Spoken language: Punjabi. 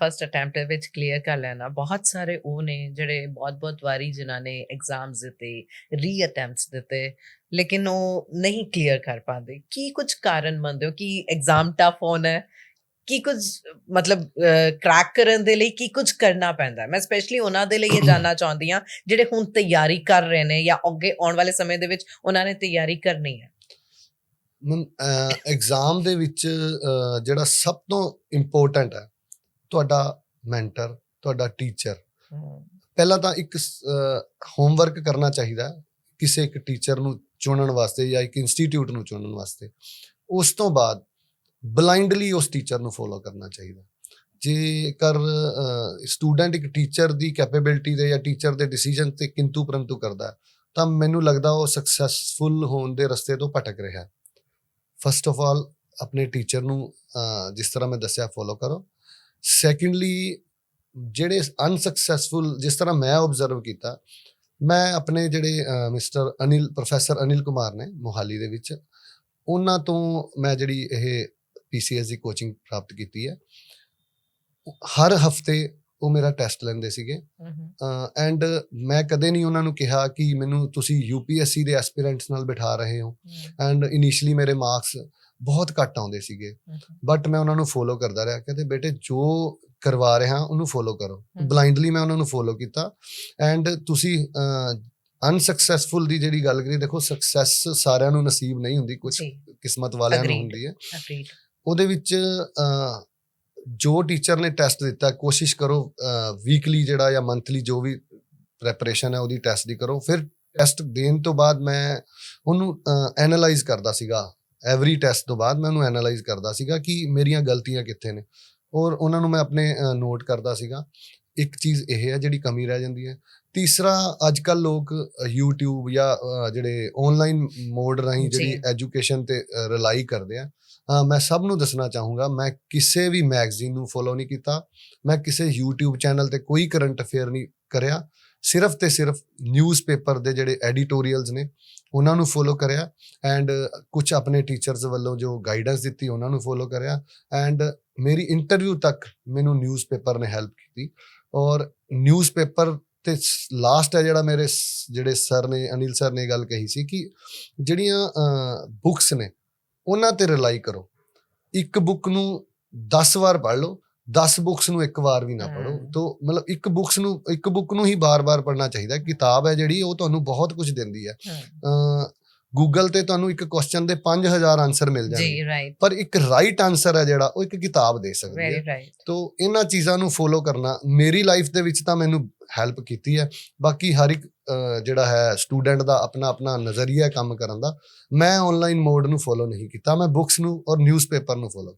ਫਰਸਟ ਅਟੈਂਪਟ ਦੇ ਵਿੱਚ ਕਲੀਅਰ ਕਰ ਲੈਣਾ। ਬਹੁਤ ਸਾਰੇ ਉਹ ਨੇ ਜਿਹੜੇ ਬਹੁਤ-ਬਹੁਤ ਵਾਰੀ ਜਿਨ੍ਹਾਂ ਨੇ ਐਗਜ਼ਾਮਸ ਦਿੱਤੇ ਰੀ ਅਟੈਂਪਟਸ ਦਿੱਤੇ, ਲੇਕਿਨ ਉਹ ਨਹੀਂ ਕਲੀਅਰ ਕਰ ਪਾਉਂਦੇ। ਕੀ ਕੁਝ ਕਾਰਨ ਮੰਨਦੇ ਹੋ? ਕਿ ਐਗਜ਼ਾਮ ਟਫ ਹੋਣਾ ਹੈ? ਕੀ ਕੁਝ, ਮਤਲਬ ਕ੍ਰੈਕ ਕਰਨ ਦੇ ਲਈ ਕੀ ਕੁਝ ਕਰਨਾ ਪੈਂਦਾ? ਮੈਂ ਸਪੈਸ਼ਲੀ ਉਹਨਾਂ ਦੇ ਲਈ ਇਹ ਜਾਨਣਾ ਚਾਹੁੰਦੀ ਹਾਂ, ਜਿਹੜੇ ਹੁਣ ਤਿਆਰੀ ਕਰ ਰਹੇ ਨੇ ਜਾਂ ਅੱਗੇ ਆਉਣ ਵਾਲੇ ਸਮੇਂ ਦੇ ਵਿੱਚ ਉਹਨਾਂ ਨੇ ਤਿਆਰੀ ਕਰਨੀ ਹੈ। ਐਗਜ਼ਾਮ ਦੇ ਵਿੱਚ ਜਿਹੜਾ ਸਭ ਤੋਂ ਇੰਪੋਰਟੈਂਟ ਹੈ ਤੁਹਾਡਾ ਮੈਂਟਰ ਤੁਹਾਡਾ ਟੀਚਰ ਪਹਿਲਾਂ ਤਾਂ ਇੱਕ ਹੋਮਵਰਕ ਕਰਨਾ ਚਾਹੀਦਾ ਕਿਸੇ ਇੱਕ ਟੀਚਰ ਨੂੰ ਚੁਣਨ ਵਾਸਤੇ ਜਾਂ ਇੱਕ ਇੰਸਟੀਚਿਊਟ ਨੂੰ ਚੁਣਨ ਵਾਸਤੇ। ਉਸ ਤੋਂ ਬਾਅਦ ਬਲਾਈਂਡਲੀ ਉਸ ਟੀਚਰ ਨੂੰ ਫੋਲੋ ਕਰਨਾ ਚਾਹੀਦਾ। ਜੇਕਰ ਸਟੂਡੈਂਟ ਇੱਕ ਟੀਚਰ ਦੀ ਕੈਪੇਬਿਲਿਟੀ ਦੇ ਜਾਂ ਟੀਚਰ ਦੇ ਡਿਸੀਜਨ ਤੇ ਕਿੰਤੂ ਪਰੰਤੂ ਕਰਦਾ ਤਾਂ ਮੈਨੂੰ ਲੱਗਦਾ ਉਹ ਸਕਸੈਸਫੁਲ ਹੋਣ ਦੇ ਰਸਤੇ ਤੋਂ ਭਟਕ ਰਿਹਾ ਹੈ। ਫਸਟ ਆਫ ਆਲ ਆਪਣੇ ਟੀਚਰ ਨੂੰ ਜਿਸ ਤਰ੍ਹਾਂ ਮੈਂ ਦੱਸਿਆ ਫੋਲੋ ਕਰੋ। ਸੈਕੰਡਲੀ ਜਿਹੜੇ ਅਨਸਕਸੈਸਫੁਲ ਜਿਸ ਤਰ੍ਹਾਂ ਮੈਂ ਆਬਜ਼ਰਵ ਕੀਤਾ, ਮੈਂ ਆਪਣੇ ਜਿਹੜੇ ਮਿਸਟਰ ਅਨਿਲ ਪ੍ਰੋਫੈਸਰ ਅਨਿਲ ਕੁਮਾਰ ਨੇ ਮੋਹਾਲੀ ਦੇ ਵਿੱਚ, ਉਹਨਾਂ ਤੋਂ ਮੈਂ ਜਿਹੜੀ ਇਹ ਪੀਸੀਐਸ ਦੀ ਕੋਚਿੰਗ ਪ੍ਰਾਪਤ ਕੀਤੀ ਹੈ। ਹਰ ਹਫ਼ਤੇ ਉਹ ਮੇਰਾ ਟੈਸਟ ਲੈਂਦੇ ਸੀਗੇ। ਐਂਡ ਮੈਂ ਕਦੇ ਨਹੀਂ ਉਹਨਾਂ ਨੂੰ ਕਿਹਾ ਕਿ ਮੈਨੂੰ ਤੁਸੀਂ ਯੂਪੀਐਸਸੀ ਦੇ ਐਸਪੀਰੈਂਟਸ ਨਾਲ ਬਿਠਾ ਰਹੇ ਹੋ। ਐਂਡ ਇਨੀਸ਼ੀਅਲੀ ਮੇਰੇ ਮਾਰਕਸ ਬਹੁਤ ਘੱਟ ਆਉਂਦੇ ਸੀਗੇ। ਬਟ ਮੈਂ ਉਹਨਾਂ ਨੂੰ ਫੋਲੋ ਕਰਦਾ ਰਿਹਾ। ਕਹਿੰਦੇ ਬੇਟੇ ਜੋ ਕਰਵਾ ਰਿਹਾ ਉਹਨੂੰ ਫੋਲੋ ਕਰੋ। ਬਲਾਈਂਡਲੀ ਮੈਂ ਉਹਨਾਂ ਨੂੰ ਫੋਲੋ ਕੀਤਾ। ਐਂਡ ਤੁਸੀਂ ਅਨਸਕਸੈਸਫੁਲ ਦੀ ਜਿਹੜੀ ਗੱਲ ਕਰੀ ਦੇਖੋ ਸਕਸੈਸ ਸਾਰਿਆਂ ਨੂੰ ਨਸੀਬ ਨਹੀਂ ਹੁੰਦੀ ਕੁਝ ਕਿਸਮਤ ਵਾਲਿਆਂ ਨੂੰ. ਹੁੰਦੀ ਹੈ। ਉਹਦੇ ਵਿੱਚ ਜੋ ਟੀਚਰ ਨੇ ਟੈਸਟ ਦਿੱਤਾ, ਕੋਸ਼ਿਸ਼ ਕਰੋ ਵੀਕਲੀ ਜਿਹੜਾ ਜਾਂ ਮੰਥਲੀ ਜੋ ਵੀ ਪ੍ਰੈਪਰੇਸ਼ਨ ਹੈ ਉਹਦੀ ਟੈਸਟ ਦੀ ਕਰੋ। ਫਿਰ ਟੈਸਟ ਦੇਣ ਤੋਂ ਬਾਅਦ ਮੈਂ ਉਹਨੂੰ ਐਨਾਲਾਈਜ਼ ਕਰਦਾ ਸੀਗਾ। ਐਵਰੀ ਟੈਸਟ ਤੋਂ ਬਾਅਦ ਮੈਂ ਉਹਨੂੰ ਐਨਾਲਾਈਜ਼ ਕਰਦਾ ਸੀਗਾ ਕਿ ਮੇਰੀਆਂ ਗਲਤੀਆਂ ਕਿੱਥੇ ਨੇ। ਔਰ ਉਹਨਾਂ ਨੂੰ ਮੈਂ ਆਪਣੇ ਨੋਟ ਕਰਦਾ ਸੀਗਾ। ਇੱਕ ਚੀਜ਼ ਇਹ ਹੈ ਜਿਹੜੀ ਕਮੀ ਰਹਿ ਜਾਂਦੀ ਹੈ। ਤੀਸਰਾ ਅੱਜ ਕੱਲ ਲੋਕ YouTube ਜਾਂ ਜਿਹੜੇ ਆਨਲਾਈਨ ਮੋਡ ਰਾਹੀਂ। ਜਿਹੜੀ ਐਜੂਕੇਸ਼ਨ ਤੇ ਰਿਲਾਈ ਕਰਦੇ ਆ। ਮੈਂ ਸਭ ਨੂੰ ਦੱਸਣਾ ਚਾਹੂੰਗਾ ਮੈਂ ਕਿਸੇ ਵੀ ਮੈਗਜ਼ੀਨ ਨੂੰ ਫੋਲੋ ਨਹੀਂ ਕੀਤਾ ਮੈਂ ਕਿਸੇ YouTube ਚੈਨਲ ਤੇ ਕੋਈ ਕਰੰਟ ਅਫੇਅਰ ਨਹੀਂ ਕਰਿਆ। ਸਿਰਫ ਤੇ ਸਿਰਫ ਨਿਊਜ਼ਪੇਪਰ ਦੇ ਜਿਹੜੇ ਐਡੀਟੋਰੀਅਲਸ ਨੇ ਉਹਨਾਂ ਨੂੰ ਫੋਲੋ ਕਰਿਆ। ਐਂਡ ਕੁਝ ਆਪਣੇ ਟੀਚਰਸ ਵੱਲੋਂ ਜੋ ਗਾਈਡੈਂਸ ਦਿੱਤੀ ਉਹਨਾਂ ਨੂੰ ਫੋਲੋ ਕਰਿਆ। ਐਂਡ ਮੇਰੀ ਇੰਟਰਵਿਊ ਤੱਕ ਮੈਨੂੰ ਨਿਊਜ਼ਪੇਪਰ ਨੇ ਹੈਲਪ ਕੀਤੀ ਔਰ ਨਿਊਜ਼ਪੇਪਰ ਤੇ ਲਾਸਟ ਹੈ ਜਿਹੜਾ ਮੇਰੇ ਜਿਹੜੇ ਸਰ ਨੇ ਅਨਿਲ ਸਰ ਨੇ ਗੱਲ ਕਹੀ ਸੀ ਕਿ ਜਿਹੜੀਆਂ ਬੁੱਕਸ ਨੇ ਉਹਨਾਂ ਤੇ ਰਿਲਾਈ ਕਰੋ। ਇੱਕ ਬੁੱਕ ਨੂੰ 10 ਵਾਰ ਪੜ੍ਹ ਲਓ 10 ਬੁੱਕਸ ਨੂੰ ਇੱਕ ਵਾਰ ਵੀ ਨਾ ਪੜੋ ਹਮ। ਤੋਂ ਮਤਲਬ ਇੱਕ ਬੁੱਕਸ ਨੂੰ ਇੱਕ ਬੁੱਕ ਨੂੰ ਹੀ ਬਾਰ-ਬਾਰ ਪੜ੍ਹਨਾ ਚਾਹੀਦਾ ਕਿਤਾਬ ਹੈ ਜਿਹੜੀ ਉਹ ਤੁਹਾਨੂੰ ਬਹੁਤ ਕੁਝ ਦਿੰਦੀ ਹੈ। ਗੂਗਲ ਤੇ ਤੁਹਾਨੂੰ ਇੱਕ ਕੁਐਸਚਨ ਦੇ 5000 ਆਨਸਰ ਮਿਲ ਜਾਣਗੇ। ਜੀ ਰਾਈਟ ਪਰ ਇੱਕ ਰਾਈਟ ਆਨਸਰ ਹੈ ਜਿਹੜਾ ਉਹ ਇੱਕ ਕਿਤਾਬ ਦੇ ਸਕਦੀ ਹੈ। ਵੈਰੀ ਰਾਈਟ ਤੋ ਇਹਨਾਂ ਚੀਜ਼ਾਂ ਨੂੰ ਫੋਲੋ ਕਰਨਾ ਮੇਰੀ ਲਾਈਫ ਦੇ ਵਿੱਚ ਤਾਂ ਮੈਨੂੰ ਹੈਲਪ ਕੀਤੀ ਹੈ। ਬਾਕੀ ਹਰ ਇੱਕ ਜਿਹੜਾ ਹੈ ਸਟੂਡੈਂਟ ਦਾ ਆਪਣਾ ਆਪਣਾ ਨਜ਼ਰੀਆ ਕੰਮ ਕਰਨ ਦਾ। ਮੈਂ ਆਨਲਾਈਨ ਮੋਡ ਨੂੰ ਫੋਲੋ ਨਹੀਂ ਕੀਤਾ। ਮੈਂ ਬੁੱਕਸ ਨੂੰ ਔਰ ਨਿਊਜ਼ਪੇਪਰ ਨੂੰ ਫੋਲੋ